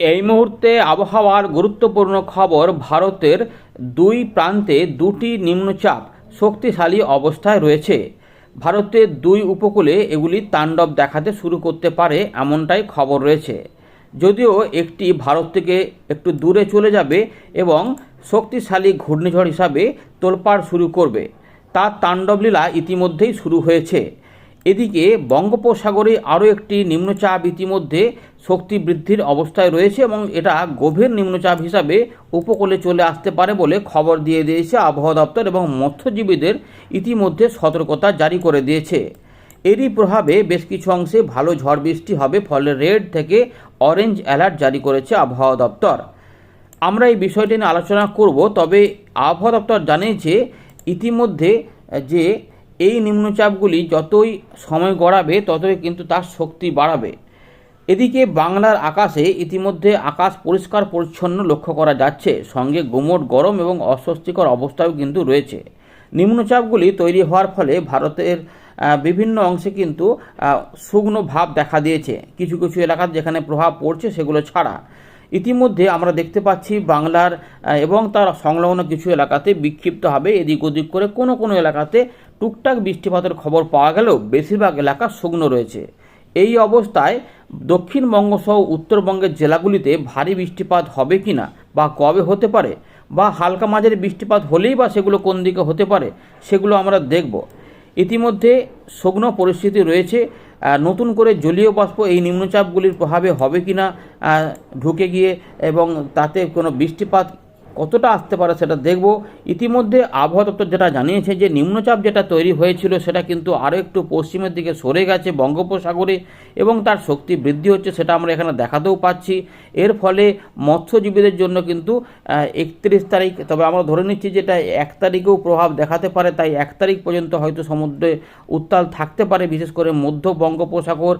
এই মুহূর্তে আবহাওয়ার গুরুত্বপূর্ণ খবর ভারতের দুই প্রান্তে দুটি নিম্নচাপ শক্তিশালী অবস্থায় রয়েছে। ভারতের দুই উপকূলে এগুলি তাণ্ডব দেখাতে শুরু করতে পারে এমনটাই খবর রয়েছে। যদিও একটি ভারত থেকে একটু দূরে চলে যাবে এবং শক্তিশালী ঘূর্ণিঝড় হিসাবে তোলপাড় শুরু করবে। তার তাণ্ডবলীলা ইতিমধ্যেই শুরু হয়েছে। এদিকে বঙ্গোপসাগরে আরও একটি নিম্নচাপ ইতিমধ্যে শক্তি বৃদ্ধির অবস্থায় রয়েছে এবং এটা গভীর নিম্নচাপ হিসাবে উপকূলে চলে আসতে পারে বলে খবর দিয়ে দিয়েছে আবহাওয়া দপ্তর এবং মৎস্যজীবীদের ইতিমধ্যে সতর্কতা জারি করে দিয়েছে। এরই প্রভাবে বেশ কিছু অংশে ভালো ঝড় বৃষ্টি হবে, ফলে রেড থেকে অরেঞ্জ অ্যালার্ট জারি করেছে আবহাওয়া দপ্তর। আমরা এই বিষয়টি নিয়ে আলোচনা করব, তবে আবহাওয়া দপ্তর জানিয়েছে ইতিমধ্যে যে এই নিম্নচাপগুলি যতই সময় গড়াবে, ততই কিন্তু তার শক্তি বাড়াবে। এদিকে বাংলার আকাশে ইতিমধ্যে আকাশ পরিষ্কার পরিচ্ছন্ন লক্ষ্য করা যাচ্ছে। সঙ্গে গুমোট, গরম এবং অস্বস্তিকর অবস্থাও কিন্তু রয়েছে। নিম্নচাপগুলি তৈরি হওয়ার ফলে ভারতের বিভিন্ন অংশে কিন্তু শুকনো ভাব দেখা দিয়েছে। কিছু কিছু এলাকার যেখানে প্রভাব পড়ছে সেগুলো ছাড়া। ইতিমধ্যে আমরা দেখতে পাচ্ছি বাংলার এবং তার সংলগ্ন কিছু এলাকাতে বিক্ষিপ্তভাবে এদিক ওদিক করে কোনো কোনো এলাকাতে টুকটাক বৃষ্টিপাতের খবর পাওয়া গেলেও বেশিরভাগ এলাকা শুকনো রয়েছে। এই অবস্থায় দক্ষিণবঙ্গ সহ উত্তরবঙ্গের জেলাগুলিতে ভারী বৃষ্টিপাত হবে কি না বা কবে হতে পারে বা হালকা মাঝারি বৃষ্টিপাত হলেই বা সেগুলো কোন দিকে হতে পারে, সেগুলো আমরা দেখব। ইতিমধ্যে শুকনো পরিস্থিতি রয়েছে। নতুন করে জলীয় বাষ্প এই নিম্নচাপগুলির প্রভাবে হবে কি না ঢুকে গিয়ে এবং তাতে কোনো বৃষ্টিপাত কতটা আসতে পারে সেটা দেখব। ইতিমধ্যে আবহাওয়া দপ্তর যেটা জানিয়েছে যে নিম্নচাপ যেটা তৈরি হয়েছিল সেটা কিন্তু আরও একটু পশ্চিমের দিকে সরে গেছে বঙ্গোপসাগরে এবং তার শক্তি বৃদ্ধি হচ্ছে সেটা আমরা এখানে দেখাতেও পাচ্ছি। এর ফলে মৎস্যজীবীদের জন্য কিন্তু একত্রিশ তারিখ, তবে আমরা ধরে নিচ্ছি যেটা এক তারিখেও প্রভাব দেখাতে পারে, তাই এক তারিখ পর্যন্ত হয়তো সমুদ্রে উত্তাল থাকতে পারে, বিশেষ করে মধ্য বঙ্গোপসাগর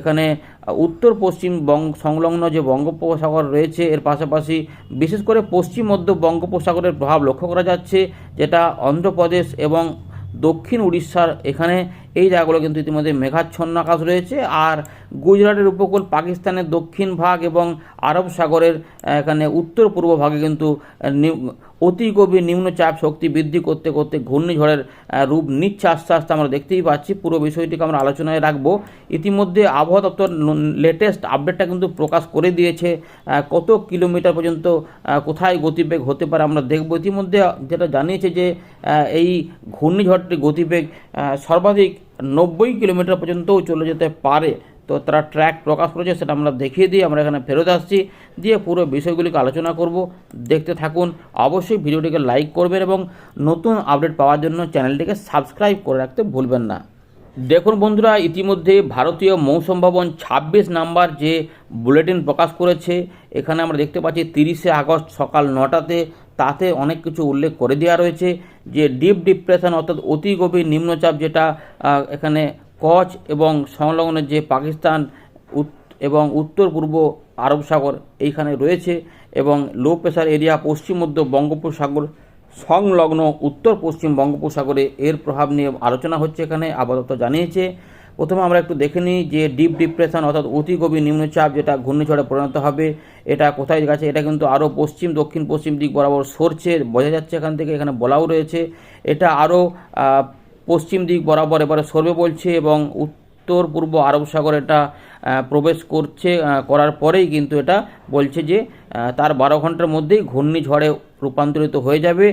এখানে উত্তর পশ্চিম বঙ্গ সংলগ্ন যে বঙ্গোপসাগর রয়েছে, এর পাশাপাশি বিশেষ করে পশ্চিম মধ্য বঙ্গোপসাগরের প্রভাব লক্ষ্য করা যাচ্ছে, যেটা অন্ধ্রপ্রদেশ এবং দক্ষিণ উড়িষ্যার এখানে এই জায়গাগুলো কিন্তু ইতিমধ্যে মেঘাচ্ছন্ন আকাশ রয়েছে। আর গুজরাটের উপকূল, পাকিস্তানের দক্ষিণ ভাগ এবং আরব সাগরের এখানে উত্তর পূর্ব ভাগে কিন্তু অতি গভীর নিম্নচাপ শক্তি বৃদ্ধি করতে করতে ঘূর্ণিঝড়ের রূপ নিচ্ছে আস্তে আস্তে আমরা দেখতেই পাচ্ছি। পুরো বিষয়টিকে আমরা আলোচনায় রাখব। ইতিমধ্যে আবহাওয়া দপ্তর লেটেস্ট আপডেটটা কিন্তু প্রকাশ করে দিয়েছে। কত কিলোমিটার পর্যন্ত কোথায় গতিবেগ হতে পারে আমরা দেখব। ইতিমধ্যে যেটা জানিয়েছে যে এই ঘূর্ণিঝড়টির গতিবেগ সর্বাধিক নব্বই কিলোমিটার পর্যন্তও চলে যেতে পারে। তো তারা ট্র্যাক প্রকাশ করেছে, সেটা আমরা দেখিয়ে দিই আমরা এখানে ফেরত আসছি। দিয়ে পুরো বিষয়গুলিকে আলোচনা করব। দেখতে থাকুন। অবশ্যই ভিডিওটিকে লাইক করবেন এবং নতুন আপডেট পাওয়ার জন্য চ্যানেলটিকে সাবস্ক্রাইব করে রাখতে ভুলবেন না। দেখুন বন্ধুরা, ইতিমধ্যে ভারতীয় মৌসুম ভবন ছাব্বিশ নাম্বার যে বুলেটিন প্রকাশ করেছে, এখানে আমরা দেখতে পাচ্ছি তিরিশে আগস্ট সকাল নটাতে তাতে অনেক কিছু উল্লেখ করে দেওয়া রয়েছে যে ডিপ ডিপ্রেশন অর্থাৎ অতি গভীর নিম্নচাপ যেটা এখানে কচ এবং সংলগ্ন যে পাকিস্তান এবং উত্তর পূর্ব আরব সাগর এইখানে রয়েছে এবং লো প্রেশার এরিয়া পশ্চিম মধ্য বঙ্গোপসাগর সংলগ্ন উত্তর পশ্চিম বঙ্গোপসাগরে এর প্রভাব নিয়ে আলোচনা হচ্ছে এখানে, আপাতত জানিয়েছে। প্রথমে আমরা একটু দেখে নিই যে ডিপ ডিপ্রেশন অর্থাৎ অতি গভীর নিম্নচাপ যেটা ঘূর্ণিঝড়ে পরিণত হবে, এটা কোথায় গেছে? এটা কিন্তু আরও পশ্চিম, দক্ষিণ, পশ্চিম দিক বরাবর সরছে, বোঝা যাচ্ছে এখান থেকে, এখানে বলাও রয়েছে। এটা আরও পশ্চিম দিক বরাবর এবারে সরবে বলছে এবং উত্তর পূর্ব আরব সাগর এটা প্রবেশ করছে করার পরেই কিন্তু এটা বলছে যে তার বারো ঘণ্টার মধ্যেই ঘূর্ণিঝড়ে রূপান্তরিত হয়ে যাবে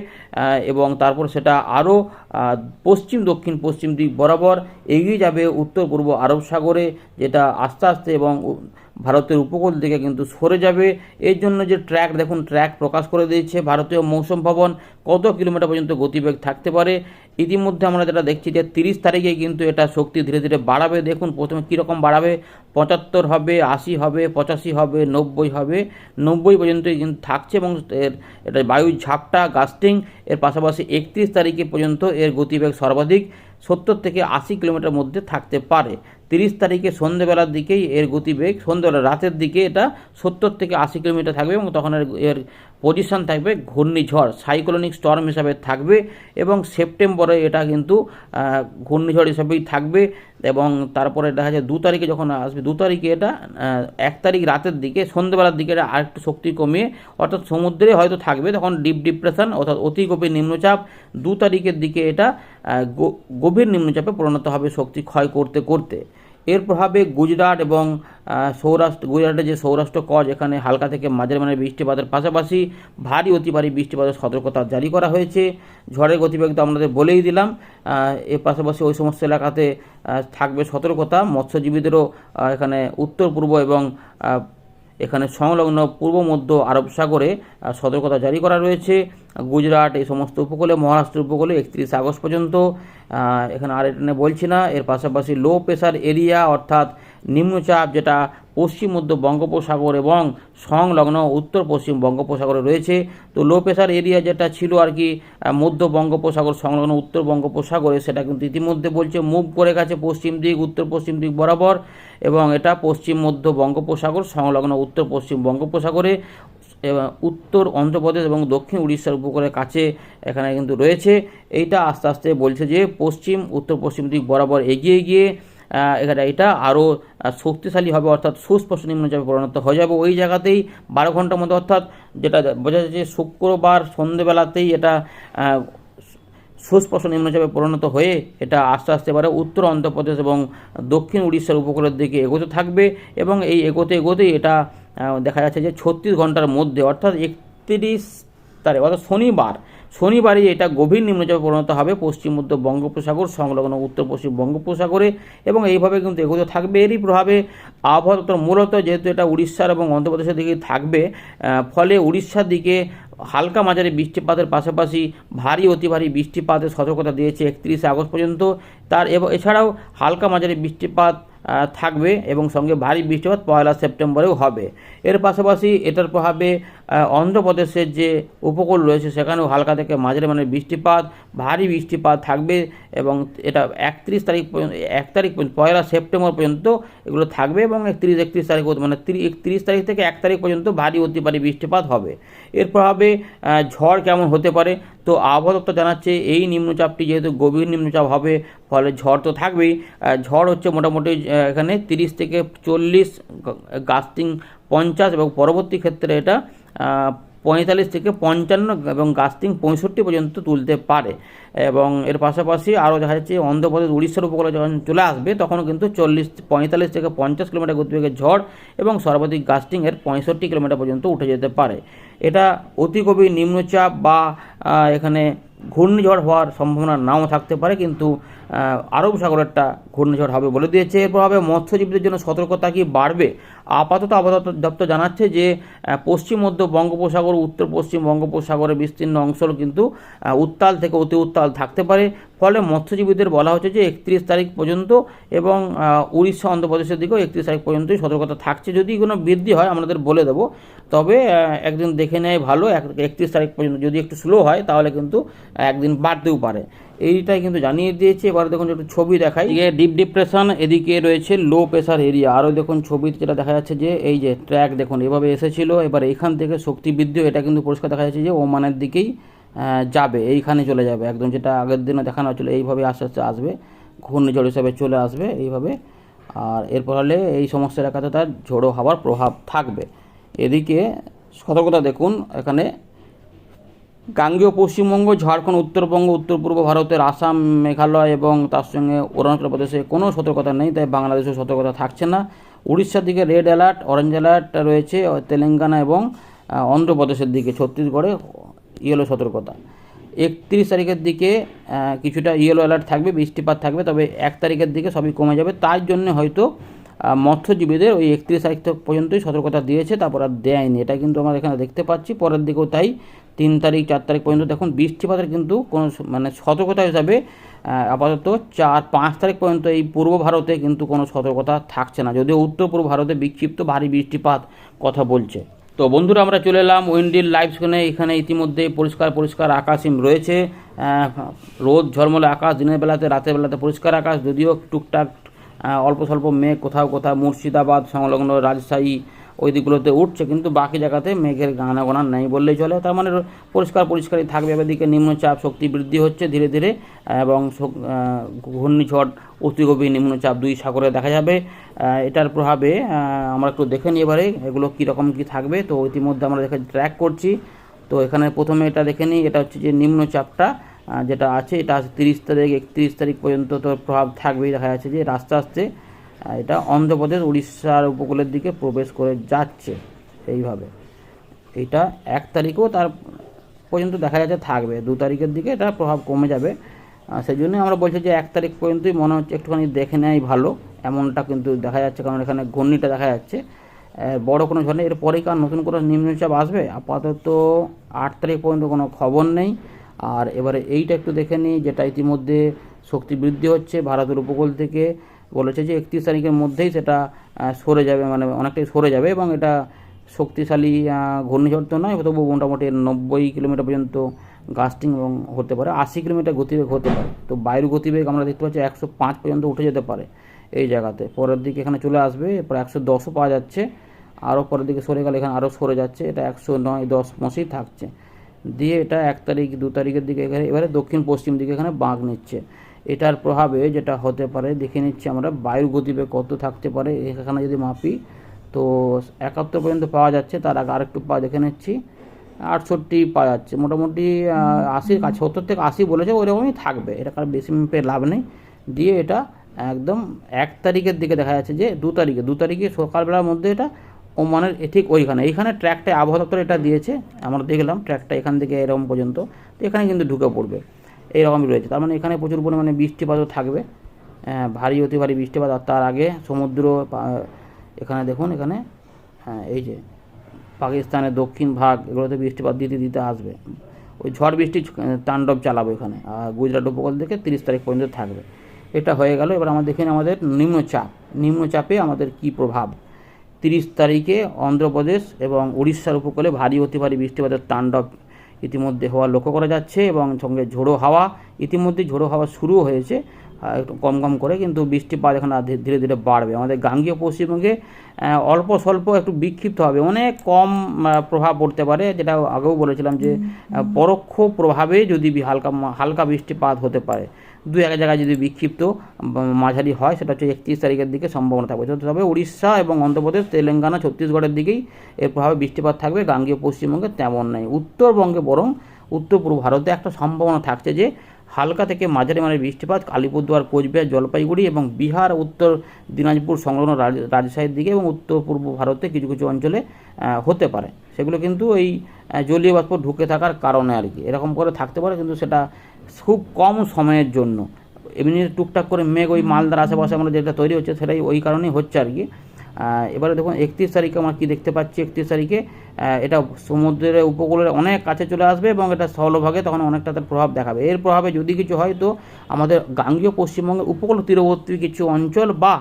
এবং তারপর সেটা আরও পশ্চিম, দক্ষিণ, পশ্চিম দিক বরাবর এগিয়ে যাবে উত্তর, পূর্ব আরব সাগরে, যেটা আস্তে আস্তে এবং ভারতের উপকূল দিকে কিন্তু সরে যাবে। এর জন্য যে ট্র্যাক, দেখুন, ট্র্যাক প্রকাশ করে দিয়েছে ভারতীয় মৌসুম ভবন, কত কিলোমিটার পর্যন্ত গতিবেগ থাকতে পারে। ইতিমধ্যে আমরা যেটা দেখছি যে তিরিশ তারিখে কিন্তু এটা শক্তি ধীরে ধীরে বাড়াবে। দেখুন, প্রথমে কীরকম বাড়াবে? পঁচাত্তর হবে, আশি হবে, পঁচাশি হবে, নব্বই হবে। নব্বই পর্যন্তই কিন্তু থাকছে এবং এর এটা বায়ুর ঝাপটা, গাস্টিং, এর পাশাপাশি একত্রিশ তারিখে পর্যন্ত এর গতিবেগ সর্বাধিক। সত্তর থেকে আশি কিলোমিটার মধ্যে থাকতে পারে। তিরিশ তারিখে সন্ধেবেলার দিকেই এর গতিবেগ, সন্ধেবেলা রাতের দিকে এটা সত্তর থেকে আশি কিলোমিটার থাকবে এবং তখন এর এর পজিশন থাকবে ঘূর্ণিঝড় সাইক্লোনিক স্টর্ম হিসাবে থাকবে এবং সেপ্টেম্বরে এটা কিন্তু ঘূর্ণিঝড় হিসাবেই থাকবে এবং তারপরে দেখা যায় দু তারিখে যখন আসবে, দু তারিখে এটা এক তারিখ রাতের দিকে সন্ধ্যেবেলার দিকে এটা আরেকটু শক্তি কমিয়ে, অর্থাৎ সমুদ্রে হয়তো থাকবে, তখন ডিপ ডিপ্রেশন অর্থাৎ অতি নিম্নচাপ, দু তারিখের দিকে এটা গভীর নিম্নচাপে পরিণত হবে শক্তি ক্ষয় করতে করতে। এর প্রভাবে গুজরাট এবং সৌরাষ্ট্র, গুজরাটের যে সৌরাষ্ট্র কজ, এখানে হালকা থেকে মাঝারি মানের বৃষ্টিপাতের পাশাপাশি ভারী অতি ভারী বৃষ্টিপাতের সতর্কতা জারি করা হয়েছে। ঝড়ের গতিবেগ তো আপনাদের বলেই দিলাম। এর পাশাপাশি ওই সমস্ত এলাকাতে থাকবে সতর্কতা। মৎস্যজীবীদেরও এখানে উত্তর পূর্ব এবং এখানে সংলগ্ন পূর্ব, মধ্য আরব সাগরে সতর্কতা জারি করা রয়েছে। গুজরাট এই সমস্ত উপকূলে মহারাষ্ট্র উপকূলে একত্রিশ আগস্ট পর্যন্ত এখানে আর এটা বলছি না। এর পাশাপাশি লো প্রেশার এরিয়া অর্থাৎ নিম্নচাপ যেটা পশ্চিম, মধ্য বঙ্গোপসাগর এবং সংলগ্ন উত্তর পশ্চিম বঙ্গোপসাগরে রয়েছে। তো লো প্রেশার এরিয়া যেটা ছিল আর কি মধ্য বঙ্গোপসাগর সংলগ্ন উত্তর বঙ্গোপসাগরে, সেটা কিন্তু ইতিমধ্যে বলছে মুভ করে গেছে পশ্চিম দিক, উত্তর পশ্চিম দিক বরাবর এবং এটা পশ্চিম, মধ্য বঙ্গোপসাগর, সংলগ্ন উত্তর পশ্চিম বঙ্গোপসাগরে উত্তর অন্ধ্রপ্রদেশ এবং দক্ষিণ উড়িষ্যার উপকূলের কাছে এখানে কিন্তু রয়েছে। এইটা আস্তে আস্তে বলছে যে পশ্চিম, উত্তর পশ্চিম দিক বরাবর এগিয়ে গিয়ে এখানে এটা আরও শক্তিশালী হবে, অর্থাৎ সুস্পষ্ট নিম্নচাপে পরিণত হয়ে যাবে। ওই জায়গাতেই বারো ঘণ্টার মধ্যে, অর্থাৎ যেটা বোঝা যাচ্ছে শুক্রবার সন্ধেবেলাতেই এটা সুস্পষ্ট নিম্নচাপে পরিণত হয়ে এটা আস্তে আস্তে এবারে উত্তর অন্ধ্রপ্রদেশ এবং দক্ষিণ উড়িষ্যার উপকূলের দিকে এগোতে থাকবে এবং এই এগোতে এগোতেই এটা দেখা যাচ্ছে যে ছত্রিশ ঘণ্টার মধ্যে, অর্থাৎ একত্রিশ তারিখ, অর্থাৎ শনিবার শনিবারই এটা গভীর নিম্নচাপে পরিণত হবে। পশ্চিম মধ্য বঙ্গোপসাগর, সংলগ্ন উত্তর পশ্চিম বঙ্গোপসাগরে এবং এইভাবে কিন্তু এগোতে থাকবে। এরই প্রভাবে আবহাওয়া দপ্তর মূলত যেহেতু এটা উড়িষ্যার এবং অন্ধ্রপ্রদেশের দিকে থাকবে ফলে উড়িষ্যার দিকে হালকা মাঝারি বৃষ্টিপাতের পাশাপাশি ভারী, অতি ভারী বৃষ্টিপাতের সতর্কতা দিয়েছে একত্রিশে আগস্ট পর্যন্ত। তার এছাড়াও হালকা মাঝারি বৃষ্টিপাত থাকবে এবং সঙ্গে ভারী বৃষ্টিপাত পয়লা সেপ্টেম্বরেও হবে। এর পাশাপাশি এটার প্রভাবে অন্ধ্রপ্রদেশের যে উপকূল রয়েছে সেখানেও হালকা থেকে মাঝারি মানের বৃষ্টিপাত, ভারী বৃষ্টিপাত থাকবে এবং এটা একত্রিশ তারিখ পর্যন্ত, এক তারিখ পর্যন্ত, পয়লা সেপ্টেম্বর পর্যন্ত এগুলো থাকবে এবং একত্রিশ একত্রিশ তারিখ মানে একত্রিশ তারিখ থেকে এক তারিখ পর্যন্ত ভারী অতি ভারী বৃষ্টিপাত হবে। এরপর হবে ঝড় কেমন হতে পারে? তো আবহাওয়া দপ্তর জানাচ্ছে এই নিম্নচাপটি যেহেতু গভীর নিম্নচাপ হবে, ফলে ঝড় তো থাকবেই। ঝড় হচ্ছে মোটামুটি এখানে তিরিশ থেকে চল্লিশ গাস্তিং পঞ্চাশ এবং পরবর্তী ক্ষেত্রে এটা পঁয়তাল্লিশ থেকে পঞ্চান্ন এবং গাস্তিং পঁয়ষট্টি পর্যন্ত তুলতে পারে। এবং এর পাশাপাশি আরও দেখা যাচ্ছে অন্ধ্রপ্রদেশ, উড়িষ্যার উপকূলে যখন চলে আসবে, তখনও কিন্তু চল্লিশ, পঁয়তাল্লিশ থেকে পঞ্চাশ কিলোমিটার গতিবেগের ঝড় এবং সর্বাধিক গাস্টিং এর পঁয়ষট্টি কিলোমিটার পর্যন্ত উঠে যেতে পারে। এটা অতি গভীর নিম্নচাপ বা এখানে ঘূর্ণিঝড় হওয়ার সম্ভাবনা নাও থাকতে পারে, কিন্তু আরব সাগরেরটা ঘূর্ণিঝড় হবে বলে দিয়েছে। এর প্রভাবে মৎস্যজীবীদের জন্য সতর্কতা কি বাড়বে? আপাতত আপাতত দপ্তর- জানাচ্ছে যে পশ্চিম মধ্য বঙ্গোপসাগর, উত্তর পশ্চিম বঙ্গোপসাগরের বিস্তীর্ণ অংশ কিন্তু উত্তাল থেকে অতি উত্তাল থাকতে পারে। ফলে মৎস্যজীবীদের বলা হচ্ছে যে, একত্রিশ তারিখ পর্যন্ত এবং উড়িষ্যা, অন্ধ্রপ্রদেশের দিকেও একত্রিশ তারিখ পর্যন্তই সতর্কতা থাকছে। যদি কোনো বৃদ্ধি হয় আমাদের বলে দেবো। তবে একদিন দেখে নেয় ভালো একত্রিশ তারিখ পর্যন্ত যদি একটু স্লো হয়, তাহলে কিন্তু একদিন বাড়তেও পারে। এইটাই কিন্তু জানিয়ে দিয়েছে। এবারে দেখুন একটু ছবি দেখাই। এদিকে ডিপ ডিপ্রেশন এদিকে রয়েছে লো প্রেশার এরিয়া আরও দেখুন ছবিতে যেটা দেখা যাচ্ছে যে, এই যে ট্র্যাক দেখুন, এভাবে এসেছিল। এবার এখান থেকে শক্তি বৃদ্ধি এটা কিন্তু পরিষ্কার দেখা যাচ্ছে যে, ওমানের দিকেই যাবে, এইখানে চলে যাবে। একদম যেটা আগের দিনে দেখানো হচ্ছিল এইভাবে আস্তে আস্তে আসবে, ঘূর্ণিঝড় হিসাবে চলে আসবে এইভাবে। আর এরপর হলে এই সমস্ত এলাকাতে তার ঝোড়ো হওয়ার প্রভাব থাকবে। এদিকে সতর্কতা দেখুন, এখানে গাঙ্গেয় পশ্চিমবঙ্গ, ঝাড়খণ্ড, উত্তরবঙ্গ উত্তর পূর্ব ভারতের আসাম, মেঘালয় এবং তার সঙ্গে অরুণাচল প্রদেশে কোনো সতর্কতা নেই, তাই বাংলাদেশেও সতর্কতা থাকছে না। উড়িষ্যার দিকে রেড অ্যালার্ট অরেঞ্জ অ্যালার্ট রয়েছে তেলেঙ্গানা এবং অন্ধ্রপ্রদেশের দিকে ছত্তিশগড়ে ইয়েলো সতর্কতা। একত্রিশ তারিখের দিকে কিছুটা ইয়েলো অ্যালার্ট থাকবে, বৃষ্টিপাত থাকবে, তবে এক তারিখের দিকে সবই কমে যাবে। তার জন্য হয়তো মৎস্যজীবীদের ওই একত্রিশ তারিখ পর্যন্তই সতর্কতা দিয়েছে, তারপর আর দেয়নি। এটা কিন্তু আমরা এখানে দেখতে পাচ্ছি। পরের দিকেও তাই, তিন তারিখ, চার তারিখ পর্যন্ত দেখুন বৃষ্টিপাতের কিন্তু কোনো মানে সতর্কতা হিসাবে আপাতত চার, পাঁচ তারিখ পর্যন্ত এই পূর্ব ভারতে কিন্তু কোনো সতর্কতা থাকছে না, যদিও উত্তর পূর্ব ভারতে বিক্ষিপ্ত ভারী বৃষ্টিপাত কথা বলছে। তো বন্ধুরা, আমরা চলে এলাম উইন্ডিল লাইভ স্ক্রিনে, এখানে ইতিমধ্যে পরিষ্কার পরিষ্কার আকাশই রয়েছে রোদ, ঝলমলে আকাশ, দিনের বেলাতে, রাতের বেলাতে পরিষ্কার আকাশ, যদিও টুকটাক অল্প স্বল্প মেঘ কোথাও কোথাও, মুর্শিদাবাদ, সংলগ্ন রাজশাহী, ওই দিকগুলোতে উঠছে, কিন্তু বাকি জায়গাতে মেঘের গানা গোনা নেই বললেই চলে। তার মানে পরিষ্কার পরিষ্কারই থাকবে এদিকে নিম্নচাপ শক্তি বৃদ্ধি হচ্ছে ধীরে ধীরে, এবং ঘূর্ণিঝড়, অতিগভীর নিম্নচাপ দুই সাগরে দেখা যাবে। এটার প্রভাবে আমরা একটু দেখে নিই এবারে, এগুলো কীরকম কী থাকবে। তো ইতিমধ্যে আমরা দেখে ট্র্যাক করছি। তো এখানে প্রথমে এটা দেখে নিই, এটা হচ্ছে যে নিম্নচাপটা। যেটা আছে, এটা তিরিশ তারিখ, একত্রিশ তারিখ পর্যন্ত তো প্রভাব থাকবেই, দেখা যাচ্ছে যে আস্তে আস্তে এটা অন্ধ্রপ্রদেশ, উড়িষ্যার উপকূলের দিকে প্রবেশ করে যাচ্ছে এইভাবে। এটা এক তারিখেও তার পর্যন্ত দেখা যাচ্ছে থাকবে, দু তারিখের দিকে এটা প্রভাব কমে যাবে। সেই জন্যই আমরা বলছি যে এক তারিখ পর্যন্তই মনে হচ্ছে একটুখানি দেখে নেওয়াই ভালো, এমনটা কিন্তু দেখা যাচ্ছে, কারণ এখানে ঘূর্ণিটা দেখা যাচ্ছে। বড় কোনো ঝড় নেই, এরপরেই কার নতুন কোনো নিম্নচাপ আসবে? আপাতত আট তারিখ পর্যন্ত কোনো খবর নেই। আর এবারে এইটা একটু দেখে নিই, যেটা ইতিমধ্যে শক্তি বৃদ্ধি হচ্ছে, ভারতের উপকূল থেকে বলেছে যে একত্রিশ তারিখের মধ্যেই সেটা সরে যাবে মানে অনেকটাই সরে যাবে এবং এটা শক্তিশালী ঘূর্ণিঝড় তো নয় তবু মোটামুটি নব্বই কিলোমিটার পর্যন্ত গাস্টিং এবং হতে পারে, আশি কিলোমিটার গতিবেগ হতে পারে। তো বায়ুর গতিবেগ আমরা দেখতে পাচ্ছি একশো পাঁচ পর্যন্ত উঠে যেতে পারে এই জায়গাতে। পরের দিকে এখানে চলে আসবে, এরপর একশো দশও পাওয়া যাচ্ছে, আরও পরের দিকে সরে গেলে এখানে আরও সরে যাচ্ছে, এটা একশো নয় দশ মসেই থাকছে। দিয়ে এটা এক তারিখ, দু তারিখের দিকে এখানে, এবারে দক্ষিণ পশ্চিম দিকে এখানে বাঁক নিচ্ছে। এটার প্রভাবে যেটা হতে পারে, দেখে নিচ্ছি আমরা, বায়ুর গতিবেগ কত থাকতে পারে, এখানে যদি মাপি, তো একাত্তর পর্যন্ত পাওয়া যাচ্ছে, তার আগে আরেকটু পা দেখে নিচ্ছি, আটষট্টি পাওয়া যাচ্ছে। মোটামুটি আশির কাছে সত্তর থেকে আশি বলেছে, ওইরকমই থাকবে, এটা কারণ বেশি মেপে লাভ নেই। দিয়ে এটা একদম এক তারিখের দিকে দেখা যাচ্ছে যে দু তারিখে দু তারিখে সকালবেলার মধ্যে এটা ওমানের ঠিক ওইখানে। এইখানে ট্র্যাকটা আবহাওয়া দপ্তর এটা দিয়েছে আমরা দেখলাম ট্র্যাকটা এখান থেকে এরকম পর্যন্ত তো এখানে কিন্তু ঢুকে পড়বে এইরকমই রয়েছে। তার মানে এখানে প্রচুর পরিমাণে বৃষ্টিপাতও থাকবে আহ, ভারী অতি ভারী বৃষ্টিপাত আর তার আগে সমুদ্র এখানে দেখুন এখানে হ্যাঁ এই যে পাকিস্তানের দক্ষিণ ভাগ এগুলোতে বৃষ্টিপাত দিতে দিতে আসবে। ওই ঝড় বৃষ্টি তাণ্ডব চালাবে এখানে আর গুজরাট উপকূল থেকে তিরিশ তারিখ পর্যন্ত থাকবে। এটা হয়ে গেল এবার আমরা দেখে আমাদের নিম্নচাপ নিম্নচাপে আমাদের কি প্রভাব? তিরিশ তারিখে অন্ধ্রপ্রদেশ এবং উড়িষ্যার উপকূলে ভারী অতি ভারী বৃষ্টিপাতের তাণ্ডব ইতিমধ্যে হওয়া লক্ষ্য করা যাচ্ছে এবং সঙ্গে ঝোড়ো হাওয়া ইতিমধ্যে ঝোড়ো হাওয়া শুরু হয়েছে একটু কম কম করে কিন্তু বৃষ্টিপাত এখন ধীরে- ধীরে বাড়বে। আমাদের গাঙ্গীয় পশ্চিমবঙ্গে অল্প স্বল্প একটু বিক্ষিপ্ত হবে। অনেক কম প্রভাব পড়তে পারে যেটা আগেও বলেছিলাম যে পরোক্ষ প্রভাবে যদি হালকা হালকা বৃষ্টিপাত হতে পারে। দু এক জায়গায় যদি বিক্ষিপ্ত মাঝারি হয়, সেটা হচ্ছে একত্রিশ তারিখের দিকে সম্ভাবনা থাকবে। তবে উড়িষ্যা এবং অন্ধ্রপ্রদেশ, তেলেঙ্গানা, ছত্তিশগড়ের দিকেই এর প্রভাবে বৃষ্টিপাত থাকবে। গাঙ্গীয় পশ্চিমবঙ্গে তেমন নেই। উত্তরবঙ্গে বরং উত্তর পূর্ব ভারতে একটা সম্ভাবনা থাকছে যে হালকা থেকে মাঝারি মানের বৃষ্টিপাত আলিপুরদুয়ার কোচবিহার, জলপাইগুড়ি এবং বিহার, উত্তর দিনাজপুর সংলগ্ন রাজ- রাজশাহীর দিকে এবং উত্তর পূর্ব ভারতে কিছু কিছু অঞ্চলে হতে পারে। সেগুলো কিন্তু এই জলীয় বাষ্প ঢুকে থাকার কারণে আর কি। এরকম করে থাকতে পারে কিন্তু সেটা খুব কম সময়ের জন্য। এমনি টুকটাক করে মেঘ ওই মালদার আশেপাশে আমরা যেটা তৈরি হচ্ছে সেটাই ওই কারণেই হচ্ছে আর কি। এবারে দেখুন, একত্রিশ তারিখে আমরা কী দেখতে পাচ্ছি একত্রিশ তারিখে? এটা সমুদ্রের উপকূলের অনেক কাছে চলে আসবে এবং এটা স্থলভাগে তখন অনেকটা তার প্রভাব দেখাবে। এর প্রভাবে যদি কিছু হয় তো আমাদের গাঙ্গীয় পশ্চিমবঙ্গের উপকূল তীরবর্তী কিছু অঞ্চল বা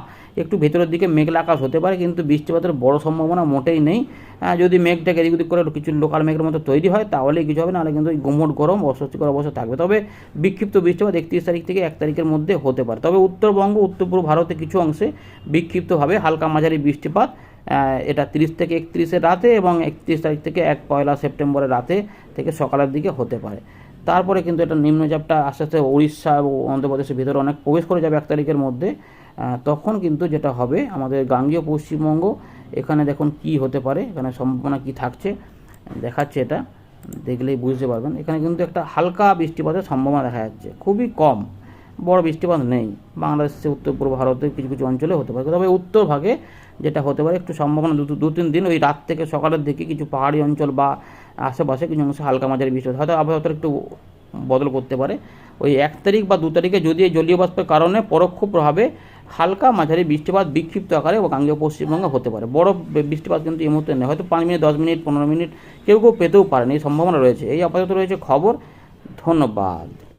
একটু ভেতরের দিকে মেঘলা আকাশ হতে পারে, কিন্তু বৃষ্টিপাতের বড় সম্ভাবনা মোটেই নেই। যদি মেঘটাকে এদিক ওদিক করে কিছু লোকাল মেঘের মতো তৈরি হয়, তাহলেই কিছু হবে, নাহলে কিন্তু গুমট গরম, অস্বস্তিকর অবস্থা থাকবে। তবে বিক্ষিপ্ত বৃষ্টিপাত একত্রিশ তারিখ থেকে এক তারিখের মধ্যে হতে পারে। তবে উত্তরবঙ্গ উত্তর পূর্ব ভারতে কিছু অংশে বিক্ষিপ্তভাবে হালকা মাঝারি বৃষ্টিপাত এটা তিরিশ থেকে একত্রিশের রাতে এবং একত্রিশ তারিখ থেকে এক পয়লা সেপ্টেম্বরের রাতে থেকে সকালের দিকে হতে পারে। তারপরে কিন্তু এটা নিম্নচাপটা আস্তে আস্তে উড়িষ্যা এবং অন্ধ্রপ্রদেশের ভিতরে অনেক প্রবেশ করে যাবে এক তারিখের মধ্যে। তখন কিন্তু যেটা হবে, আমাদের গাঙ্গীয় পশ্চিমবঙ্গ, এখানে দেখুন কি হতে পারে, এখানে সম্ভাবনা কি থাকছে, দেখাচ্ছে এটা, দেখলেই বুঝতে পারবেন। এখানে কিন্তু একটা হালকা বৃষ্টিপাতের সম্ভাবনা দেখা যাচ্ছে, খুবই কম, বড় বৃষ্টিপাত নেই। বাংলাদেশে উত্তর পূর্ব ভারতের কিছু কিছু অঞ্চলে হতে পারে, তবে উত্তর ভাগে যেটা হতে পারে, একটু সম্ভাবনা দু দু তিন দিন, ওই রাত থেকে সকালের দিকে কিছু পাহাড়ি অঞ্চল বা আশেপাশে কিছু অংশে হালকা মাঝারি বৃষ্টি হয়তো আবহাওয়াটা একটু বদল করতে পারে। ওই এক তারিখ বা দু তারিখে যদি এই জলীয় বাষ্পের কারণে পরোক্ষ প্রভাবে হালকা মাঝারি বৃষ্টিপাত বিক্ষিপ্ত আকারে গাঙ্গেয় পশ্চিমবঙ্গে হতে পারে। বড় বৃষ্টিপাত কিন্তু এই মুহূর্তে নেই। হয়তো পাঁচ মিনিট, দশ মিনিট, পনেরো মিনিট কেউ কেউ পেতেও পারেন। এই সম্ভাবনা রয়েছে। এই আপাতত রয়েছে খবর। ধন্যবাদ।